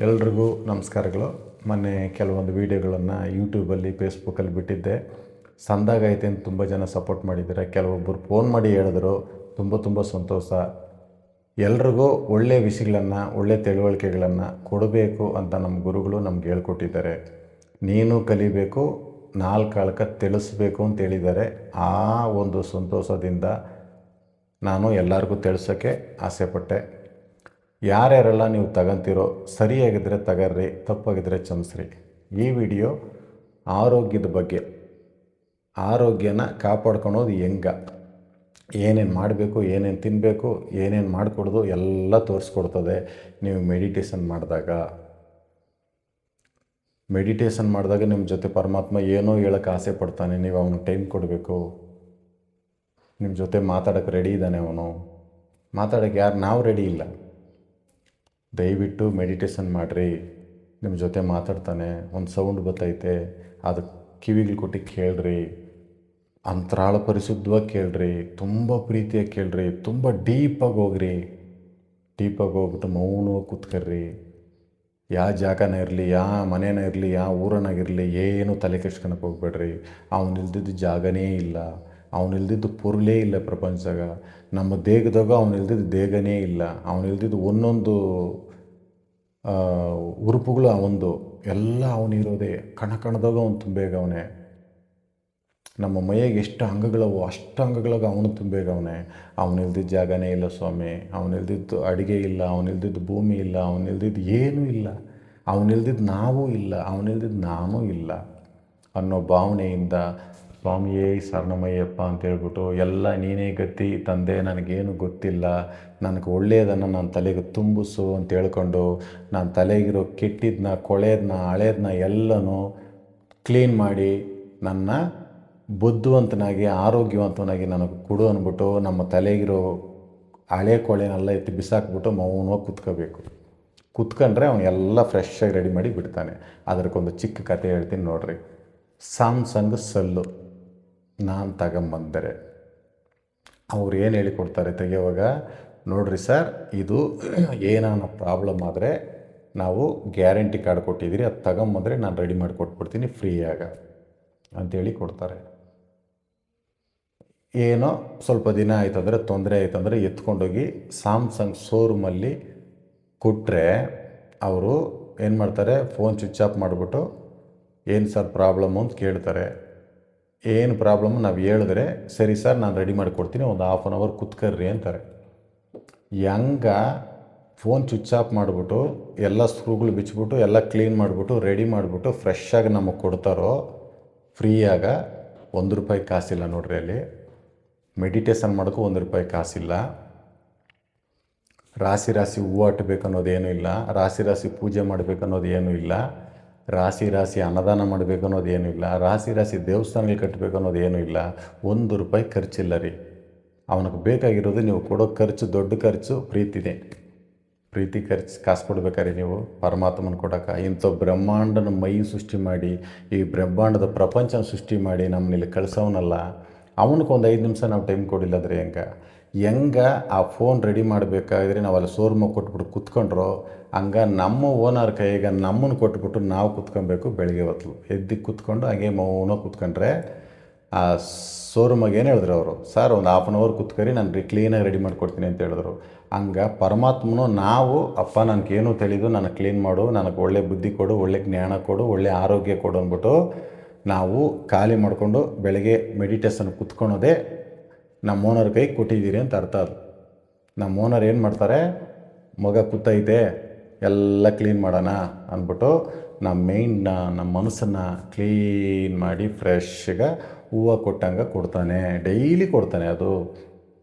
ಎಲ್ರಿಗೂ ನಮಸ್ಕಾರಗಳು. ಮೊನ್ನೆ ಕೆಲವೊಂದು ವೀಡಿಯೋಗಳನ್ನು ಯೂಟ್ಯೂಬಲ್ಲಿ ಫೇಸ್ಬುಕ್ಕಲ್ಲಿ ಬಿಟ್ಟಿದ್ದೆ. ಸಂದಾಗೈತೆ ಅಂತ ತುಂಬ ಜನ ಸಪೋರ್ಟ್ ಮಾಡಿದ್ದಾರೆ? ಕೆಲವೊಬ್ಬರು ಫೋನ್ ಮಾಡಿ ಹೇಳಿದ್ರು. ತುಂಬ ತುಂಬ ಸಂತೋಷ. ಎಲ್ರಿಗೂ ಒಳ್ಳೆಯ ವಿಷಯಗಳನ್ನು ಒಳ್ಳೆಯ ತಿಳುವಳಿಕೆಗಳನ್ನು ಕೊಡಬೇಕು ಅಂತ ನಮ್ಮ ಗುರುಗಳು ನಮ್ಗೆ ಹೇಳ್ಕೊಟ್ಟಿದ್ದಾರೆ. ನೀನು ಕಲಿಬೇಕು ನಾಲ್ಕು ಕಾಲಕ್ಕೆ ತಿಳಿಸ್ಬೇಕು ಅಂತ ಹೇಳಿದ್ದಾರೆ. ಆ ಒಂದು ಸಂತೋಷದಿಂದ ನಾನು ಎಲ್ಲರಿಗೂ ತಿಳಿಸೋಕ್ಕೆ ಆಸೆಪಟ್ಟೆ. ಯಾರ್ಯಾರೆಲ್ಲ ನೀವು ತಗೊಂತೀರೋ ಸರಿಯಾಗಿದ್ದರೆ ತಗರ್ರಿ ತಪ್ಪಾಗಿದ್ದರೆ ಚಮಸ್ರಿ ಈ ವಿಡಿಯೋ ಆರೋಗ್ಯದ ಬಗ್ಗೆ, ಆರೋಗ್ಯನ ಕಾಪಾಡ್ಕೊಳೋದು ಹೆಂಗ? ಏನೇನು ಮಾಡಬೇಕು, ಏನೇನು ತಿನ್ನಬೇಕು ಏನೇನು ಮಾಡಿಕೊಡೋದು ಎಲ್ಲ ತೋರಿಸ್ಕೊಡ್ತದೆ ನೀವು ಮೆಡಿಟೇಷನ್ ಮಾಡಿದಾಗ. ಮೆಡಿಟೇಷನ್ ಮಾಡಿದಾಗ ನಿಮ್ಮ ಜೊತೆ ಪರಮಾತ್ಮ ಏನೋ ಹೇಳೋಕ್ಕೆ ಆಸೆ ಪಡ್ತಾನೆ, ನೀವು ಅವನಿಗೆ ಟೈಮ್ ಕೊಡಬೇಕು. ನಿಮ್ಮ ಜೊತೆ ಮಾತಾಡೋಕ್ಕೆ ರೆಡಿ ಇದ್ದಾನೆ ಅವನು. ಮಾತಾಡೋಕ್ಕೆ ಯಾರು, ನಾವು ರೆಡಿ ಇಲ್ಲ. ದಯವಿಟ್ಟು ಮೆಡಿಟೇಷನ್ ಮಾಡಿರಿ. ನಿಮ್ಮ ಜೊತೆ ಮಾತಾಡ್ತಾನೆ, ಒಂದು ಸೌಂಡ್ ಬರ್ತೈತೆ ಅದು ಕಿವಿಗಳು ಕೊಟ್ಟು ಕೇಳ್ರಿ. ಅಂತರಾಳ ಪರಿಶುದ್ಧವಾಗಿ ಕೇಳ್ರಿ. ತುಂಬ ಪ್ರೀತಿಯಾಗಿ ಕೇಳ್ರಿ. ತುಂಬ ಡೀಪಾಗಿ ಹೋಗ್ರಿ. ಡೀಪಾಗಿ ಹೋಗ್ಬಿಟ್ಟು ಮೌನವಾಗಿ ಕೂತ್ಕರ್ರಿ. ಯಾವ ಜಾಗನ ಇರಲಿ ಯಾವ ಮನೇನ ಇರಲಿ ಯಾವ ಊರನಾಗಿರಲಿ ಏನು ತಲೆ ಕೆಡ್ಸ್ಕೊಳಕ್ಕೆ ಹೋಗ್ಬೇಡ್ರಿ. ಅವ್ನು ಇಲ್ದಿದ್ದು ಜಾಗನೇ ಇಲ್ಲ. ಅವ್ನು ಇಲ್ದಿದ್ದು ಪೊರುಳೇ ಇಲ್ಲ ಪ್ರಪಂಚದಾಗ. ನಮ್ಮ ದೇಹದಾಗ ಅವ್ನು ಇಲ್ದಿದ್ದು ದೇಹನೇ ಇಲ್ಲ. ಅವ್ನು ಇಲ್ದಿದ್ದು ಒಂದೊಂದು ಉರುಪುಗಳು ಅವಂದು ಎಲ್ಲ ಅವನಿರೋದೇ ಕಣ ಕಣದಾಗ ಅವನು ತುಂಬೇಗವನೇ ನಮ್ಮ ಮೈಯಾಗ ಎಷ್ಟು ಅಂಗಗಳವೋ ಅಷ್ಟು ಅಂಗಗಳಾಗ ಅವನು ತುಂಬೇಗವನೇ ಅವನು. ಇಲ್ದಿದ್ದ ಜಾಗನೇ ಇಲ್ಲ ಸ್ವಾಮಿ. ಅವನಿಲ್ದಿದ್ದು ಅಡುಗೆ ಇಲ್ಲ. ಅವನಿಲ್ದಿದ್ದು ಭೂಮಿ ಇಲ್ಲ. ಅವನಿಲ್ದಿದ್ದು ಏನೂ ಇಲ್ಲ. ಅವನಿಲ್ದಿದ್ದು ನಾವೂ ಇಲ್ಲ. ಅವನಿಲ್ದಿದ್ದು ನಾನೂ ಇಲ್ಲ ಅನ್ನೋ ಭಾವನೆಯಿಂದ ಸ್ವಾಮಿಯೇ, ಶರಣಮಯ್ಯಪ್ಪ ಅಂತ ಹೇಳ್ಬಿಟ್ಟು ಎಲ್ಲ ನೀನೇ ಗತಿ ತಂದೆ, ನನಗೇನು ಗೊತ್ತಿಲ್ಲ. ನನಗೆ ಒಳ್ಳೆಯದನ್ನು ನನ್ನ ತಲೆಗೆ ತುಂಬಿಸು ಅಂತ ಹೇಳ್ಕೊಂಡು ನಾನು ತಲೆಗಿರೋ ಕೆಟ್ಟಿದ್ದನ್ನ ಕೊಳೆಯದನ್ನ ಹಳೇದನ್ನ ಎಲ್ಲನೂ ಕ್ಲೀನ್ ಮಾಡಿ ನನ್ನ ಬುದ್ಧಿವಂತನಾಗಿ, ಆರೋಗ್ಯವಂತನಾಗಿ ನನಗೆ ಕೊಡು ಅಂದ್ಬಿಟ್ಟು ನಮ್ಮ ತಲೆಗಿರೋ ಹಳೆ ಕೊಳೆನೆಲ್ಲ ಎತ್ತಿ ಬಿಸಾಕ್ಬಿಟ್ಟು ಮೌನವಾಗಿ ಕುತ್ಕೋಬೇಕು. ಕುತ್ಕೊಂಡ್ರೆ ಅವನು ಎಲ್ಲ ಫ್ರೆಶ್ಶಾಗಿ ರೆಡಿ ಮಾಡಿ ಬಿಡ್ತಾನೆ. ಅದಕ್ಕೊಂದು ಚಿಕ್ಕ ಕತೆ ಹೇಳ್ತೀನಿ ನೋಡ್ರಿ. ಸ್ಯಾಮ್ಸಂಗ್ ಸಲ್ಲು. ನಾನು ತಗೊಂಬಂದರೆ. ಅವ್ರು ಏನು ಹೇಳಿಕೊಡ್ತಾರೆ ತೆಗೆಯುವಾಗ, ನೋಡಿರಿ ಸರ್, ಇದು ಏನಾನ ಪ್ರಾಬ್ಲಮ್ ಆದರೆ ನಾವು ಗ್ಯಾರಂಟಿ ಕಾರ್ಡ್ ಕೊಟ್ಟಿದ್ದೀರಿ, ಅದು ತಗೊಂಬಂದರೆ ನಾನು ರೆಡಿ ಮಾಡಿ ಕೊಟ್ಬಿಡ್ತೀನಿ ಫ್ರೀಯಾಗ ಅಂತೇಳಿ ಕೊಡ್ತಾರೆ. ಏನೋ ಸ್ವಲ್ಪ ದಿನ ಆಯ್ತು ಅಂದರೆ ತೊಂದರೆ ಆಯ್ತು ಅಂದರೆ ಎತ್ಕೊಂಡೋಗಿ ಸ್ಯಾಮ್ಸಂಗ್ ಶೋರೂಮಲ್ಲಿ ಕೊಟ್ಟರೆ ಅವರು ಏನು ಮಾಡ್ತಾರೆ ಫೋನ್ ಸ್ವಿಚ್ ಆಫ್ ಮಾಡಿಬಿಟ್ಟು, ಏನು ಸರ್ ಪ್ರಾಬ್ಲಮ್ಮು ಅಂತ ಕೇಳ್ತಾರೆ. ಏನು ಪ್ರಾಬ್ಲಮ್ ನಾವು ಹೇಳಿದ್ರೆ, ಸರಿ ಸರ್ ನಾನು ರೆಡಿ ಮಾಡಿ ಕೊಡ್ತೀನಿ ಒಂದು ಹಾಫ್ ಆನ್ ಅವರ್ ಕುತ್ಕರ್ರಿ ಅಂತಾರೆ. ಹೆಂಗ ಫೋನ್ ಸ್ವಿಚ್ ಆಫ್ ಮಾಡಿಬಿಟ್ಟು, ಎಲ್ಲ ಸ್ಕ್ರೂಗಳು ಬಿಚ್ಚಿಬಿಟ್ಟು ಎಲ್ಲ ಕ್ಲೀನ್ ಮಾಡಿಬಿಟ್ಟು ರೆಡಿ ಮಾಡಿಬಿಟ್ಟು ಫ್ರೆಶ್ಶಾಗಿ ನಮಗೆ ಕೊಡ್ತಾರೋ ಫ್ರೀಯಾಗ ಒಂದು ರೂಪಾಯಿ ಕಾಸಿಲ್ಲ ನೋಡ್ರಿ ಅಲ್ಲಿ. ಮೆಡಿಟೇಷನ್ ಮಾಡೋಕ್ಕೂ ಒಂದು ರೂಪಾಯಿ ಕಾಸಿಲ್ಲ. ರಾಶಿ ರಾಶಿ ಹೂವು ಅಟ್ಟಬೇಕು ಅನ್ನೋದೇನೂ ಇಲ್ಲ. ರಾಶಿ ರಾಶಿ ಪೂಜೆ ಮಾಡಬೇಕು ಅನ್ನೋದು ಏನೂ ಇಲ್ಲ. ರಾಶಿ ರಾಶಿ ಅನ್ನದಾನ ಮಾಡಬೇಕು ಅನ್ನೋದು ಏನೂ ಇಲ್ಲ. ರಾಶಿ ರಾಶಿ ದೇವಸ್ಥಾನಗಳು ಕಟ್ಟಬೇಕು ಅನ್ನೋದು ಏನೂ ಇಲ್ಲ. ಒಂದು ರೂಪಾಯಿ ಖರ್ಚಿಲ್ಲ ರೀ. ಅವನಿಗೆ ಬೇಕಾಗಿರೋದು ನೀವು ಕೊಡೋ ಖರ್ಚು, ದೊಡ್ಡ ಖರ್ಚು ಪ್ರೀತಿನೇ ಪ್ರೀತಿ ಖರ್ಚು ಕಾಸು ಕೊಡ್ಬೇಕಾರೆ ನೀವು? ಪರಮಾತ್ಮನ ಕೊಡೋಕೆ. ಇಂಥ ಬ್ರಹ್ಮಾಂಡನ ಮೈ ಸೃಷ್ಟಿ ಮಾಡಿ, ಈ ಬ್ರಹ್ಮಾಂಡದ ಪ್ರಪಂಚನ ಸೃಷ್ಟಿ ಮಾಡಿ ನಮ್ಮನ್ನ ಇಲ್ಲಿ ಅವನಿಗೆ ಒಂದು ಐದು ನಿಮಿಷ ನಾವು ಟೈಮ್ ಕೊಡಿಲ್ಲ ಹೆಂಗೆ? ಹೆಂಗೆ ಆ ಫೋನ್ ರೆಡಿ ಮಾಡಬೇಕಾದ್ರೆ ನಾವು ಅಲ್ಲಿ ಶೋರೂಮಿಗೆ ಕೊಟ್ಬಿಟ್ಟು ಕುತ್ಕೊಂಡ್ರೋ, ಹಂಗೆ ನಮ್ಮ ಓನರ್ ಕೈಗೆ ನಮ್ಮನ್ನು ಕೊಟ್ಬಿಟ್ಟು ನಾವು ಕುತ್ಕೊಬೇಕು ಬೆಳಗ್ಗೆ ಹೊತ್ತು ಎದ್ದು ಕುತ್ಕೊಂಡು ಹಾಗೆ ಮೌನ ಕುತ್ಕೊಂಡ್ರೆ, ಆ ಶೋರೂಮಾಗ ಏನು ಹೇಳಿದ್ರು ಅವರು? ಸರ್ ಒಂದು ಹಾಫ್ ಆನ್ ಅವರ್ ಕುತ್ಕರಿ, ನಾನು ರೀ ಕ್ಲೀನಾಗಿ ರೆಡಿ ಮಾಡಿಕೊಡ್ತೀನಿ ಅಂತ ಹೇಳಿದ್ರು. ಹಂಗೆ ಪರಮಾತ್ಮನು ನಾವು, ಅಪ್ಪ ನನಗೇನು ತಿಳಿದು ನನಗೆ ಕ್ಲೀನ್ ಮಾಡು, ನನಗೆ ಒಳ್ಳೆ ಬುದ್ಧಿ ಕೊಡು, ಒಳ್ಳೆ ಜ್ಞಾನ ಕೊಡು, ಒಳ್ಳೆ ಆರೋಗ್ಯ ಕೊಡು ಅಂದ್ಬಿಟ್ಟು ನಾವು ಖಾಲಿ ಮಾಡಿಕೊಂಡು ಬೆಳಗ್ಗೆ ಮೆಡಿಟೇಷನ್ ಕುತ್ಕೊಳೋದೇ ನಮ್ಮ ಓನರ್ ಕೈ ಕೊಟ್ಟಿದ್ದೀರಿ ಅಂತ ಅರ್ಥ ಅದು. ನಮ್ಮ ಓನರ್ ಏನು ಮಾಡ್ತಾರೆ, ಮಗ ಕೂತೈತೆ ಎಲ್ಲ ಕ್ಲೀನ್ ಮಾಡೋಣ ಅಂದ್ಬಿಟ್ಟು ನಮ್ಮ ಮೈಂಡ್ನ ನಮ್ಮ ಮನಸ್ಸನ್ನು ಕ್ಲೀನ್ ಮಾಡಿ ಫ್ರೆಶ್ಗೆ ಹೂವು ಕೊಟ್ಟಂಗೆ ಕೊಡ್ತಾನೆ. ಡೈಲಿ ಕೊಡ್ತಾನೆ ಅದು.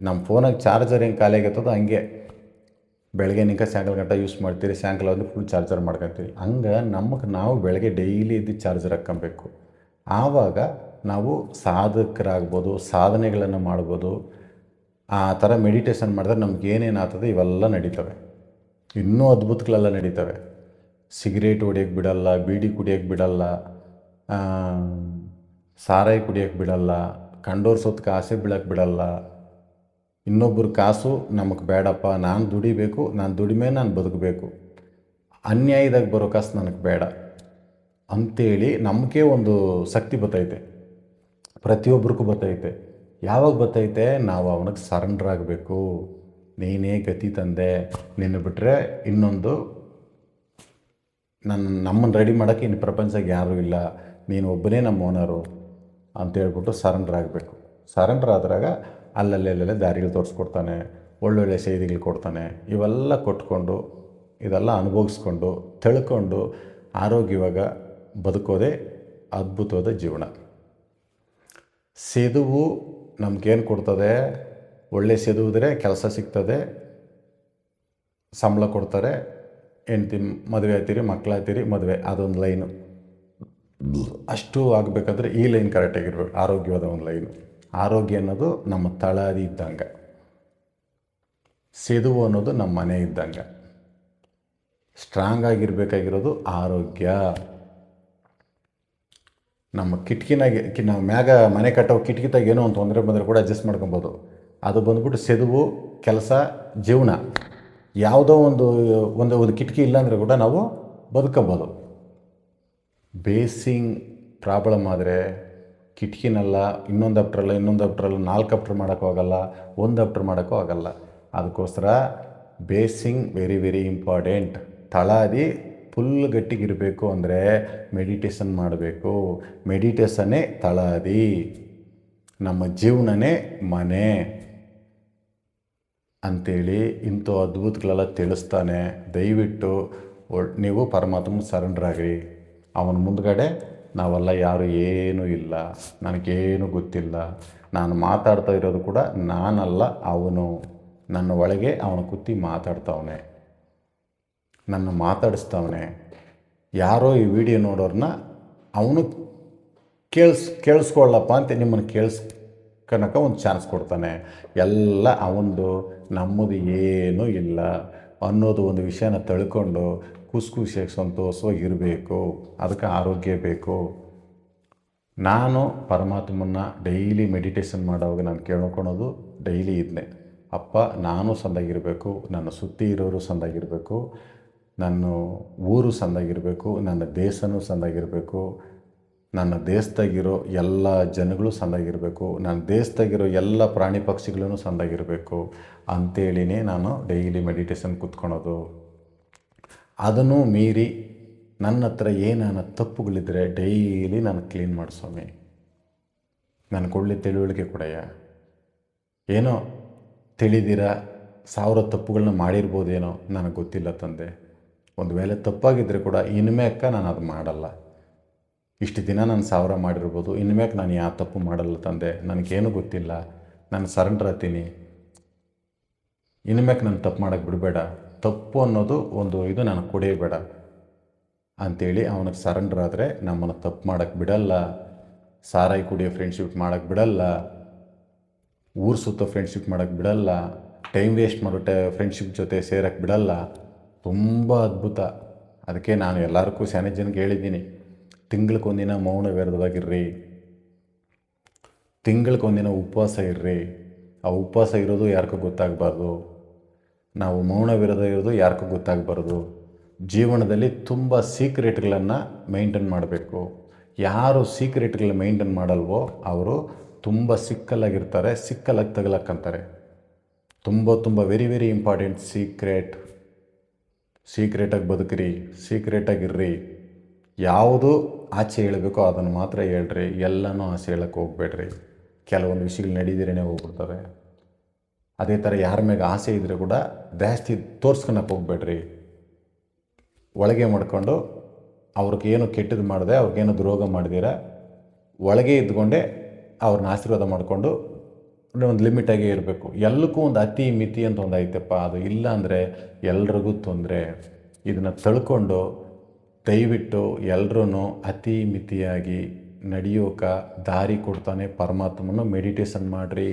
ನಮ್ಮ ಫೋನಾಗ ಚಾರ್ಜರ್ ಹೆಂಗೆ ಖಾಲಿ ಆಗತ್ತದೋ ಹಂಗೆ. ಬೆಳಗ್ಗೆ ನಿಂಕ ಸಾಯಂಕಾಲ ಗಂಟೆ ಯೂಸ್ ಮಾಡ್ತೀರಿ, ಸಾಯಂಕಾಲ ಒಂದು ಫುಲ್ ಚಾರ್ಜರ್ ಮಾಡ್ಕೊತೀವಿ ಹಂಗೆ ನಮಗೆ ನಾವು ಬೆಳಗ್ಗೆ ಡೈಲಿ ಇದ್ದು ಚಾರ್ಜರ್ ಹಾಕ್ಕೊಬೇಕು. ಆವಾಗ ನಾವು ಸಾಧಕರಾಗ್ಬೋದು, ಸಾಧನೆಗಳನ್ನು ಮಾಡ್ಬೋದು. ಆ ಥರ ಮೆಡಿಟೇಷನ್ ಮಾಡಿದ್ರೆ ನಮ್ಗೆ ಏನೇನು ಆಗ್ತದೆ ಇವೆಲ್ಲ ನಡೀತವೆ. ಇನ್ನೂ ಅದ್ಭುತಗಳೆಲ್ಲ ನಡೀತವೆ. ಸಿಗರೇಟ್ ಹೊಡಿಯೋಕ್ಕೆ ಬಿಡಲ್ಲ, ಬೀಡಿ ಕುಡಿಯೋಕ್ಕೆ ಬಿಡಲ್ಲ ಸಾರಾಯಿ ಕುಡಿಯೋಕ್ಕೆ ಬಿಡಲ್ಲ, ಕಂಡೋರ್ ಸೊತ್ತು ಆಸೆ ಬೀಳಕ್ಕೆ ಬಿಡಲ್ಲ. ಇನ್ನೊಬ್ಬರ ಕಾಸು ನಮಗೆ ಬೇಡಪ್ಪ, ನಾನು ದುಡಿಬೇಕು, ನಾನು ದುಡಿಮೆ, ನಾನು ಬದುಕಬೇಕು. ಅನ್ಯಾಯದಾಗ ಬರೋ ಕಾಸು ನನಗೆ ಬೇಡ. ಅಂಥೇಳಿ ನಮಗೆ ಒಂದು ಶಕ್ತಿ ಬರ್ತೈತೆ. ಪ್ರತಿಯೊಬ್ಬರಿಗೂ ಬರ್ತೈತೆ. ಯಾವಾಗ ಬರ್ತೈತೆ? ನಾವು ಅವನಿಗೆ ಸರೆಂಡರ್ ಆಗಬೇಕು. ನೀನೇ ಗತಿ ತಂದೆ. ನಿನ್ನ ಬಿಟ್ಟರೆ ಇನ್ನೊಂದು ನನ್ನ ನಮ್ಮನ್ನು ರೆಡಿ ಮಾಡೋಕ್ಕೆ ಇನ್ನು ಪ್ರಪಂಚಕ್ಕೆ ಯಾರೂ ಇಲ್ಲ. ನೀನು ಒಬ್ಬನೇ ನಮ್ಮ ಓನರು ಅಂತೇಳ್ಬಿಟ್ಟು ಸರೆಂಡರ್ ಆಗಬೇಕು. ಸರೆಂಡರ್ ಆದಾಗ ಅಲ್ಲಲ್ಲೇ ದಾರಿಗಳು ತೋರಿಸ್ಕೊಡ್ತಾನೆ. ಒಳ್ಳೊಳ್ಳೆ ಸೇದಿಗಳು ಕೊಡ್ತಾನೆ. ಇವೆಲ್ಲ ಕೊಟ್ಕೊಂಡು, ಇದೆಲ್ಲ ಅನುಭವಿಸ್ಕೊಂಡು, ತಿಳ್ಕೊಂಡು ಆರೋಗ್ಯವಾಗ ಬದುಕೋದೇ ಅದ್ಭುತವಾದ ಜೀವನ. ಸೆದುವು ನಮಗೇನು ಕೊಡ್ತದೆ? ಒಳ್ಳೆ ಸೆದುವುದ್ರೆ ಕೆಲಸ ಸಿಗ್ತದೆ. ಸಂಬಳ ಕೊಡ್ತಾರೆ. ಹೆಂಡ್ತಿ ಮದುವೆ ಆಯ್ತೀರಿ ಮಕ್ಕಳಾಯ್ತೀರಿ ಮದುವೆ. ಅದೊಂದು ಲೈನು. ಅಷ್ಟು ಆಗಬೇಕಾದ್ರೆ ಈ ಲೈನ್ ಕರೆಕ್ಟಾಗಿರ್ಬೇಕು ಆರೋಗ್ಯವಾದ ಒಂದು ಲೈನು. ಆರೋಗ್ಯ ಅನ್ನೋದು ನಮ್ಮ ತಳಾದಿ ಇದ್ದಂಗೆ. ಸೆದುವು ಅನ್ನೋದು ನಮ್ಮ ಮನೆ ಇದ್ದಂಗೆ. ಸ್ಟ್ರಾಂಗ್ ಆಗಿರಬೇಕಾಗಿರೋದು ಆರೋಗ್ಯ. ನಮ್ಮ ಕಿಟಕಿನಾಗೆ, ಕಿ ನಾವು ಮ್ಯಾಗ ಮನೆ ಕಟ್ಟೋ ಕಿಟಕಿತಾಗ ಏನೋ ಒಂದು ತೊಂದರೆ ಬಂದರೆ ಕೂಡ ಅಡ್ಜಸ್ಟ್ ಮಾಡ್ಕೊಬೋದು. ಅದು ಬಂದ್ಬಿಟ್ಟು ಸೆದುವು, ಕೆಲಸ, ಜೀವನ. ಯಾವುದೋ ಒಂದು ಒಂದು ಒಂದು ಕಿಟಕಿ ಇಲ್ಲಾಂದರೆ ಕೂಡ ನಾವು ಬದುಕಬೋದು ಬೇಸಿಂಗ್ ಪ್ರಾಬ್ಲಮ್ ಆದರೆ ಕಿಟಕಿನಲ್ಲ, ಇನ್ನೊಂದು ಅಪ್ಟ್ರಲ್ಲ ಇನ್ನೊಂದು ಅಪ್ಟ್ರಲ್ಲ ನಾಲ್ಕು ಅಪ್ಟ್ರ್ ಮಾಡೋಕ್ಕೂ ಆಗಲ್ಲ, ಒಂದು ಅಪ್ಟ್ರ್ ಮಾಡೋಕ್ಕೂ ಆಗಲ್ಲ. ಅದಕ್ಕೋಸ್ಕರ ಬೇಸಿಂಗ್ ವೆರಿ ವೆರಿ ಇಂಪಾರ್ಟೆಂಟ್. ತಳಾದಿ ಫುಲ್ ಗಟ್ಟಿಗಿರಬೇಕು ಅಂದರೆ ಮೆಡಿಟೇಷನ್ ಮಾಡಬೇಕು. ಮೆಡಿಟೇಷನ್ನೇ ತಳದಿ. ನಮ್ಮ ಜೀವನನೇ ಮನೆ. ಅಂಥೇಳಿ ಇಂಥ ಅದ್ಭುತಗಳೆಲ್ಲ ತಿಳಿಸ್ತಾನೆ. ದಯವಿಟ್ಟು ನೀವು ಪರಮಾತ್ಮ ಸರೆಂಡರ್ ಆಗಿರಿ ಅವನ ಮುಂದ್ಗಡೆ ನಾವೆಲ್ಲ ಯಾರು ಏನೂ ಇಲ್ಲ. ನನಗೇನು ಗೊತ್ತಿಲ್ಲ. ನಾನು ಮಾತಾಡ್ತಾ ಇರೋದು ಕೂಡ ನಾನಲ್ಲ ಅವನು. ನನ್ನ ಒಳಗೆ ಅವನ ಕುತ್ತಿ ಮಾತಾಡ್ತಾವನೆ. ನನ್ನ ಮಾತಾಡಿಸ್ತವನೆ, ಯಾರೋ ಈ ವಿಡಿಯೋ ನೋಡೋರನ್ನ ಅವನು ಕೇಳಿಸ್ ಕೇಳಿಸ್ಕೊಳ್ಳಪ್ಪ ಅಂತ ನಿಮ್ಮನ್ನು ಕೇಳಿಸ್ಕನಕ ಒಂದು ಚಾನ್ಸ್ ಕೊಡ್ತಾನೆ. ಎಲ್ಲ ಅವನದು ನಮ್ಮದು ಏನೂ ಇಲ್ಲ. ಅನ್ನೋದು ಒಂದು ವಿಷಯನ ತಿಳ್ಕೊಂಡು ಖುಷಿ ಖುಷಿಯಾಗಿ ಸಂತೋಷವಾಗಿರಬೇಕು ಅದಕ್ಕೆ ಆರೋಗ್ಯ ಬೇಕು. ನಾನು ಪರಮಾತ್ಮನ ಡೈಲಿ ಮೆಡಿಟೇಷನ್ ಮಾಡೋವಾಗ ನಾನು ಕೇಳ್ಕೊಳೋದು ಡೈಲಿ ಇದನ್ನೇ ಅಪ್ಪ, ನಾನು ಸಂದಾಗಿರಬೇಕು. ನನ್ನ ಸುತ್ತಿ ಇರೋರು ಸಂದಾಗಿರಬೇಕು. ನನ್ನ ಊರು ಸಂದಾಗಿರಬೇಕು, ನನ್ನ ದೇಶನೂ ಸಂದಾಗಿರಬೇಕು, ನನ್ನ ದೇಶದಾಗಿರೋ ಎಲ್ಲ ಜನಗಳು ಸಂದಾಗಿರಬೇಕು, ನನ್ನ ದೇಶದಾಗಿರೋ ಎಲ್ಲ ಪ್ರಾಣಿ ಪಕ್ಷಿಗಳೂ ಸಂದಾಗಿರಬೇಕು ಅಂಥೇಳಿನೇ ನಾನು ಡೈಲಿ ಮೆಡಿಟೇಷನ್ ಕೂತ್ಕೊಳೋದು. ಅದನ್ನು ಮೀರಿ ನನ್ನ ಹತ್ರ ಏನಾನ ತಪ್ಪುಗಳಿದ್ದರೆ ಡೈಲಿ ನಾನು ಕ್ಲೀನ್ ಮಾಡಿಸ್ವಾಮಿ ನಾನು ಕೊಡಲಿ ತಿಳುವಳಿಕೆ ಕೊಡಯ್ಯ. ಏನೋ ತಿಳಿದಿರ, ಸಾವಿರ ತಪ್ಪುಗಳನ್ನ ಮಾಡಿರ್ಬೋದೇನೋ, ನನಗೆ ಗೊತ್ತಿಲ್ಲ ತಂದೆ. ಒಂದು ವೇಳೆ ತಪ್ಪಾಗಿದ್ದರೆ ಕೂಡ ಇನ್ಮೇಕ ನಾನು ಅದು ಮಾಡಲ್ಲ. ಇಷ್ಟು ದಿನ ನಾನು ಸಾವಿರ ಮಾಡಿರ್ಬೋದು ಇನ್ಮೇಕ ನಾನು ಯಾವ ತಪ್ಪು ಮಾಡಲ್ಲ ತಂದೆ, ನನಗೇನು ಗೊತ್ತಿಲ್ಲ, ನಾನು ಸರೆಂಡ್ರ್ ಆಗ್ತೀನಿ ಇನ್ಮೇಕ ನಾನು ತಪ್ಪು ಮಾಡೋಕ್ಕೆ ಬಿಡಬೇಡ. ತಪ್ಪು ಅನ್ನೋದು ಒಂದು ಇದು ನನಗೆ ಕೊಡೇಬೇಡ ಅಂಥೇಳಿ ಅವನಿಗೆ ಸರೆಂಡ್ರ್ ಆದರೆ ನಮ್ಮನ್ನು ತಪ್ಪು ಮಾಡೋಕ್ಕೆ ಬಿಡಲ್ಲ, ಸಾರಾಯಿ ಕುಡಿಯೋ ಫ್ರೆಂಡ್ಶಿಪ್ ಮಾಡೋಕ್ಕೆ ಬಿಡಲ್ಲ, ಊರು ಸುತ್ತೋ ಫ್ರೆಂಡ್ಶಿಪ್ ಮಾಡೋಕ್ಕೆ ಬಿಡಲ್ಲ ಟೈಮ್ ವೇಸ್ಟ್ ಮಾಡೋ ಟೈ ಫ್ರೆಂಡ್ಶಿಪ್ ಜೊತೆ ಸೇರೋಕ್ಕೆ ಬಿಡಲ್ಲ. ತುಂಬ ಅದ್ಭುತ. ಅದಕ್ಕೆ ನಾನು ಎಲ್ಲರಿಗೂ ಸ್ಯಾನಿಜನ್ಗೆ ಹೇಳಿದ್ದೀನಿ ತಿಂಗಳಿಗೊಂದಿನ ಮೌನ ವಿರದವಾಗಿರ್ರಿ ತಿಂಗಳಿಗೊಂದಿನ ಉಪವಾಸ ಇರ್ರಿ. ಆ ಉಪವಾಸ ಇರೋದು ಯಾರಿಗೂ ಗೊತ್ತಾಗಬಾರ್ದು. ನಾವು ಮೌನ ವಿರೋಧ ಇರೋದು ಯಾರಿಗೂ ಗೊತ್ತಾಗಬಾರ್ದು. ಜೀವನದಲ್ಲಿ ತುಂಬ ಸೀಕ್ರೆಟ್ಗಳನ್ನು ಮೈಂಟೈನ್ ಮಾಡಬೇಕು. ಯಾರು ಸೀಕ್ರೆಟ್ಗಳನ್ನ ಮೈಂಟೈನ್ ಮಾಡಲ್ವೋ ಅವರು ತುಂಬ ಸಿಕ್ಕಲಾಗಿರ್ತಾರೆ ಸಿಕ್ಕಲಾಗಿ ತಗಲಕ್ಕಂತಾರೆ ತುಂಬ ತುಂಬ ವೆರಿ ವೆರಿ ಇಂಪಾರ್ಟೆಂಟ್ ಸೀಕ್ರೆಟ್. ಸೀಕ್ರೆಟಾಗಿ ಬದುಕ್ರಿ, ಸೀಕ್ರೆಟಾಗಿರ್ರಿ. ಯಾವುದು ಆಚೆ ಹೇಳಬೇಕೋ ಅದನ್ನು ಮಾತ್ರ ಹೇಳ್ರಿ, ಎಲ್ಲನೂ ಆಸೆ ಹೇಳಕ್ಕೆ ಹೋಗ್ಬೇಡ್ರಿ. ಕೆಲವೊಂದು ವಿಷಯಗಳು ನಡೀದಿರೇ ಹೋಗ್ಬಿಡ್ತವೆ. ಅದೇ ಥರ ಯಾರ ಮೇಲೆ ಆಸೆ ಇದ್ದರೆ ಕೂಡ ಜಾಸ್ತಿ ತೋರ್ಸ್ಕೊಳಕ್ಕೆ ಹೋಗ್ಬೇಡ್ರಿ. ಒಳಗೆ ಮಾಡ್ಕೊಂಡು ಅವ್ರಿಗೇನು ಕೆಟ್ಟದ್ದು ಮಾಡಿದೆ ಅವ್ರಿಗೇನು ದ್ರೋಹ ಮಾಡಿದಿರ, ಒಳಗೆ ಇದ್ಕೊಂಡೆ ಅವ್ರನ್ನ ಆಶೀರ್ವಾದ ಮಾಡಿಕೊಂಡು ಒಂದು ಲಿಮಿಟಾಗೇ ಇರಬೇಕು. ಎಲ್ಲಕ್ಕೂ ಒಂದು ಅತಿ ಮಿತಿ ಅಂತ ಒಂದು ಐತೆಪ್ಪ. ಅದು ಇಲ್ಲ ಅಂದರೆ ಎಲ್ರಿಗೂ ತೊಂದರೆ. ಇದನ್ನು ತಳ್ಕೊಂಡು ದಯವಿಟ್ಟು ಎಲ್ಲರೂ ಅತಿ ಮಿತಿಯಾಗಿ ನಡೆಯೋಕ ದಾರಿ ಕೊಡ್ತಾನೆ ಪರಮಾತ್ಮನು. ಮೆಡಿಟೇಷನ್ ಮಾಡಿರಿ,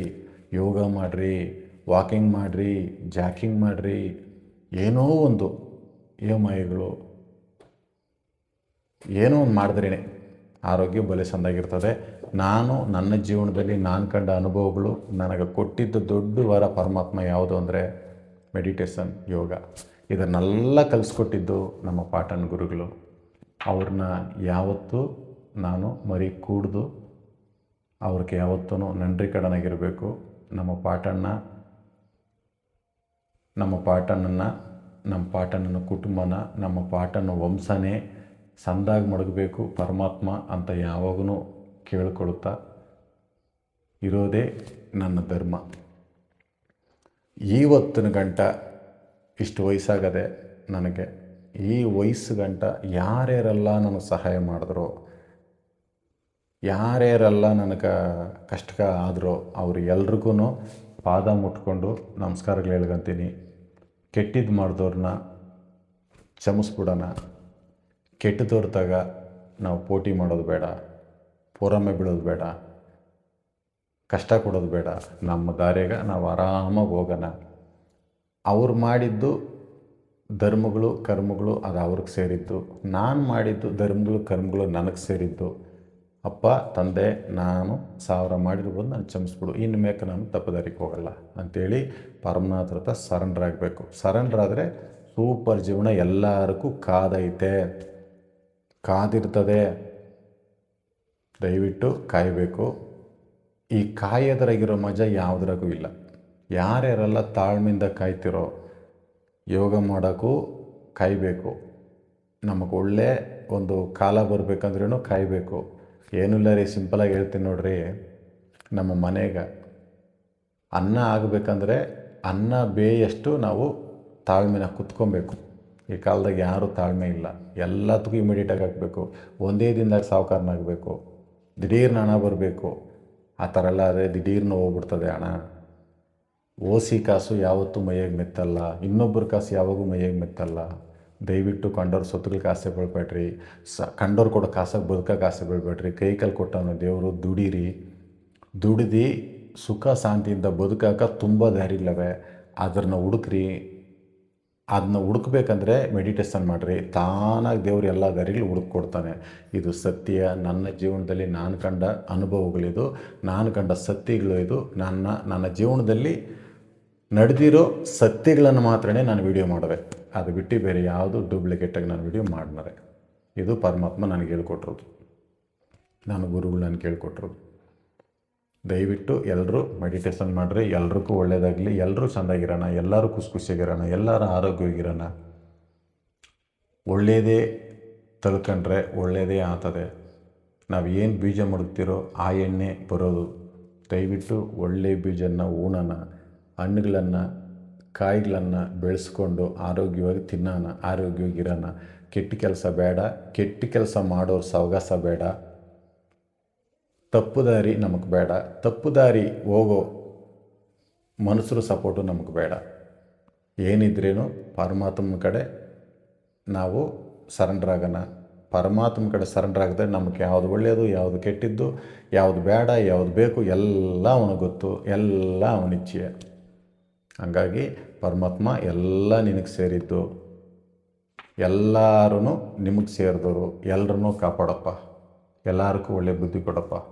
ಯೋಗ ಮಾಡಿರಿ ವಾಕಿಂಗ್ ಮಾಡಿರಿ ಜಾಕಿಂಗ್ ಮಾಡಿರಿ, ಏನೋ ಒಂದು ಏಮಾಯಿಗಳು ಏನೋ ಒಂದು ಮಾಡಿದ್ರೇ ಆರೋಗ್ಯ ಬಲೆ ಚೆಂದಾಗಿರ್ತದೆ ನಾನು ನನ್ನ ಜೀವನದಲ್ಲಿ ನಾನು ಕಂಡ ಅನುಭವಗಳು ನನಗೆ ಕೊಟ್ಟಿದ್ದ ದೊಡ್ಡ ವರ ಪರಮಾತ್ಮ ಯಾವುದು ಅಂದರೆ ಮೆಡಿಟೇಷನ್ ಯೋಗ. ಇದನ್ನೆಲ್ಲ ಕಲಿಸ್ಕೊಟ್ಟಿದ್ದು ನಮ್ಮ ಪಾಠನ್ ಗುರುಗಳು. ಅವ್ರನ್ನ ಯಾವತ್ತೂ ನಾನು ಮರಿ ಕೂಡ್ದು ಅವ್ರಿಗೆ ಯಾವತ್ತೂ ನನ್ರಿ ಕಡನಾಗಿರಬೇಕು. ನಮ್ಮ ಪಾಠಣ್ಣ ನಮ್ಮ ಪಾಠನನ್ನು ನಮ್ಮ ಪಾಠಣ್ಣನ ಕುಟುಂಬನ, ನಮ್ಮ ಪಾಠನ ವಂಶನೇ ಸಂದಾಗಿ ಮಡಗಬೇಕು ಪರಮಾತ್ಮ ಅಂತ ಯಾವಾಗೂ ಕೇಳ್ಕೊಳ್ತಾ ಇರೋದೇ ನನ್ನ ಧರ್ಮ. ಈವತ್ತಿನ ಗಂಟ ಇಷ್ಟು ವಯಸ್ಸಾಗದೆ ನನಗೆ, ಈ ವಯಸ್ಸು ಗಂಟ ಯಾರ್ಯಾರೆಲ್ಲ ನನಗೆ ಸಹಾಯ ಮಾಡಿದ್ರು, ಯಾರ್ಯಾರೆಲ್ಲ ನನಗೆ ಕಷ್ಟಕ ಆದರೂ ಅವ್ರು ಎಲ್ರಿಗೂ ಪಾದ ಮುಟ್ಕೊಂಡು ನಮಸ್ಕಾರಗಳು ಹೇಳ್ಕೊಂತೀನಿ ಕೆಟ್ಟಿದ್ದು ಮಾಡಿದವ್ರನ್ನ ಕ್ಷಮಿಸ್ಬಿಡೋಣ. ಕೆಟ್ಟದವ್ರ ತೋರ್ತಾಗ ನಾವು ಪೋಟಿ ಮಾಡೋದು ಬೇಡ, ಪೊರಮೆ ಬೀಳೋದು ಬೇಡ, ಕಷ್ಟ ಕೊಡೋದು ಬೇಡ. ನಮ್ಮ ದಾರಿಯಾಗ ನಾವು ಆರಾಮಾಗಿ ಹೋಗೋಣ. ಅವ್ರು ಮಾಡಿದ್ದು ಧರ್ಮಗಳು, ಕರ್ಮಗಳು ಅದು ಅವ್ರಿಗೆ ಸೇರಿದ್ದು. ನಾನು ಮಾಡಿದ್ದು ಧರ್ಮಗಳು, ಕರ್ಮಗಳು ನನಗೆ ಸೇರಿದ್ದು. ಅಪ್ಪ, ತಂದೆ, ನಾನು ಸಾವಿರ ಮಾಡಿರ್ಬೋದು ನಾನು ಕ್ಷಮಿಸ್ಬಿಡು. ಇನ್ನು ಮೇಕೆ ನಾನು ತಪ್ಪದಾರಿಗೆ ಹೋಗಲ್ಲ ಅಂಥೇಳಿ ಪರಮನಾಥರ ಹತ್ರ ಸರೆಂಡ್ರ್ ಆಗಬೇಕು ಸೂಪರ್ ಜೀವನ ಎಲ್ಲರಿಗೂ ಕಾದೈತೆ. ಕಾದಿರ್ತದೆ. ದಯವಿಟ್ಟು ಕಾಯಬೇಕು. ಈ ಕಾಯೋದ್ರಾಗಿರೋ ಮಜಾ ಯಾವುದ್ರಾಗೂ ಇಲ್ಲ. ಯಾರ್ಯಾರೆಲ್ಲ ತಾಳ್ಮೆಯಿಂದ ಕಾಯ್ತಿರೋ ಯೋಗ ಮಾಡೋಕ್ಕೂ ಕಾಯಬೇಕು. ನಮಗೆ ಒಳ್ಳೆ ಒಂದು ಕಾಲ ಬರಬೇಕಂದ್ರೂ ಕಾಯಬೇಕು. ಏನೂ ಇಲ್ಲ ರೀ ಸಿಂಪಲಾಗಿ ಹೇಳ್ತೀನಿ ನೋಡ್ರಿ. ನಮ್ಮ ಮನೆಗೆ ಅನ್ನ ಆಗಬೇಕಂದ್ರೆ ಅನ್ನ ಬೇಯಷ್ಟು ನಾವು ತಾಳ್ಮೆನ ಕುತ್ಕೊಬೇಕು. ಈ ಕಾಲದಾಗ ಯಾರೂ ತಾಳ್ಮೆ ಇಲ್ಲ. ಎಲ್ಲದಕ್ಕೂ ಇಮಿಡಿಯೇಟಾಗಿ ಹಾಕಬೇಕು. ಒಂದೇ ದಿನದಾಗ ಸಾವುಕಾರನಾಗಬೇಕು ದಿಢೀರ್ನ ಹಣ ಬರಬೇಕು. ಆ ಥರ ಎಲ್ಲ ಆದರೆ ದಿಢೀರ್ನ ಹೋಗ್ಬಿಡ್ತದೆ ಹಣ. ಓಸಿ ಕಾಸು ಯಾವತ್ತೂ ಮೈಯಾಗಿ ಮೆತ್ತಲ್ಲ. ಇನ್ನೊಬ್ಬರ ಕಾಸು ಯಾವಾಗೂ ಮೈಯಾಗ ಮೆತ್ತಲ್ಲ. ದಯವಿಟ್ಟು ಕಂಡೋರು ಸೊತ್ತುಗಳಿಗೆ ಆಸೆ ಬೀಳ್ಬೇಡ್ರಿ. ಸ ಕಂಡೋರು ಕೊಡೋ ಕಾಸಾಗಿ ಬದುಕಕ್ಕೆ ಆಸೆ ಬೀಳ್ಬೇಡ್ರಿ. ಕೈ ಕಾಲು ಕೊಟ್ಟವನು ದೇವರು, ದುಡೀರಿ. ದುಡಿದು ಸುಖ, ಶಾಂತಿಯಿಂದ ಬದುಕಾಕ ತುಂಬ ದಾರಿಗಳವೆ ಅದನ್ನು ಹುಡುಕ್ರಿ. ಅದನ್ನ ಹುಡುಕ್ಬೇಕಂದ್ರೆ ಮೆಡಿಟೇಷನ್ ಮಾಡಿರಿ. ತಾನಾಗಿ ದೇವ್ರು ಎಲ್ಲ ದಾರಿಗಳು ಹುಡುಕೊಡ್ತಾನೆ ಇದು ಸತ್ಯ, ನನ್ನ ಜೀವನದಲ್ಲಿ ನಾನು ಕಂಡ ಅನುಭವಗಳಿದು ನಾನು ಕಂಡ ಸತ್ಯಗಳು ಇದು, ನನ್ನ ನನ್ನ ಜೀವನದಲ್ಲಿ ನಡೆದಿರೋ ಸತ್ಯಗಳನ್ನು ಮಾತ್ರನೇ ನಾನು ವಿಡಿಯೋ ಮಾಡಿದೆ ಅದು ಬಿಟ್ಟು ಬೇರೆ ಯಾವುದು ಡೂಪ್ಲಿಕೇಟಾಗಿ ನಾನು ವಿಡಿಯೋ ಮಾಡಿದರೆ ಇದು ಪರಮಾತ್ಮ ನನಗೆ ಹೇಳ್ಕೊಟ್ರದು. ನಾನು ಗುರುಗಳು ನನಗೆ ಕೇಳ್ಕೊಟ್ರದು. ದಯವಿಟ್ಟು ಎಲ್ಲರೂ ಮೆಡಿಟೇಷನ್ ಮಾಡಿರಿ. ಎಲ್ರಿಗೂ ಒಳ್ಳೆಯದಾಗಲಿ ಎಲ್ಲರೂ ಚೆಂದಾಗಿರೋಣ. ಎಲ್ಲರೂ ಖುಷಿ ಖುಷಿಯಾಗಿರೋಣ ಎಲ್ಲರೂ ಆರೋಗ್ಯವಾಗಿರೋಣ. ಒಳ್ಳೆಯದೇ ತಳ್ಕೊಂಡ್ರೆ ಒಳ್ಳೆಯದೇ ಆಗ್ತದೆ. ನಾವು ಏನು ಬೀಜ ಮಡಗ್ತಿರೋ ಆ ಎಣ್ಣೆ ಬರೋದು. ದಯವಿಟ್ಟು ಒಳ್ಳೆಯ ಬೀಜನ ಉಣೋಣ ಹಣ್ಣುಗಳನ್ನು, ಕಾಯಿಗಳನ್ನು ಬೆಳೆಸ್ಕೊಂಡು ಆರೋಗ್ಯವಾಗಿ ತಿನ್ನೋಣ. ಆರೋಗ್ಯವಾಗಿರೋಣ. ಕೆಟ್ಟ ಕೆಲಸ ಬೇಡ. ಕೆಟ್ಟ ಕೆಲಸ ಮಾಡೋರು ಸವಗಾಸ ಬೇಡ. ತಪ್ಪು ದಾರಿ ನಮಗೆ ಬೇಡ. ತಪ್ಪು ದಾರಿ ಹೋಗೋ ಮನಸ್ಸರ ಸಪೋರ್ಟು ನಮಗೆ ಬೇಡ. ಏನಿದ್ರೇನು ಪರಮಾತ್ಮನ ಕಡೆ ನಾವು ಸರೆಂಡರ್ ಆಗೋಣ. ಪರಮಾತ್ಮ ಕಡೆ ಸರೆಂಡರ್ ಆಗಿದ್ರೆ ನಮಗೆ ಯಾವುದು ಒಳ್ಳೆಯದು ಯಾವುದು ಕೆಟ್ಟಿದ್ದು, ಯಾವುದು ಬೇಡ, ಯಾವುದು ಬೇಕು ಎಲ್ಲ ಅವನಿಗೆ ಗೊತ್ತು. ಎಲ್ಲ ಅವನಿಚ್ಛೆ ಹಂಗಾಗಿ ಪರಮಾತ್ಮ ಎಲ್ಲ ನಿನಗೆ ಸೇರಿದ್ದು. ಎಲ್ಲರೂ ನಿಮಗೆ ಸೇರಿದವರು ಎಲ್ಲರನ್ನೂ ಕಾಪಾಡಪ್ಪ. ಎಲ್ಲರಿಗೂ ಒಳ್ಳೆ ಬುದ್ಧಿ ಕೊಡಪ್ಪ.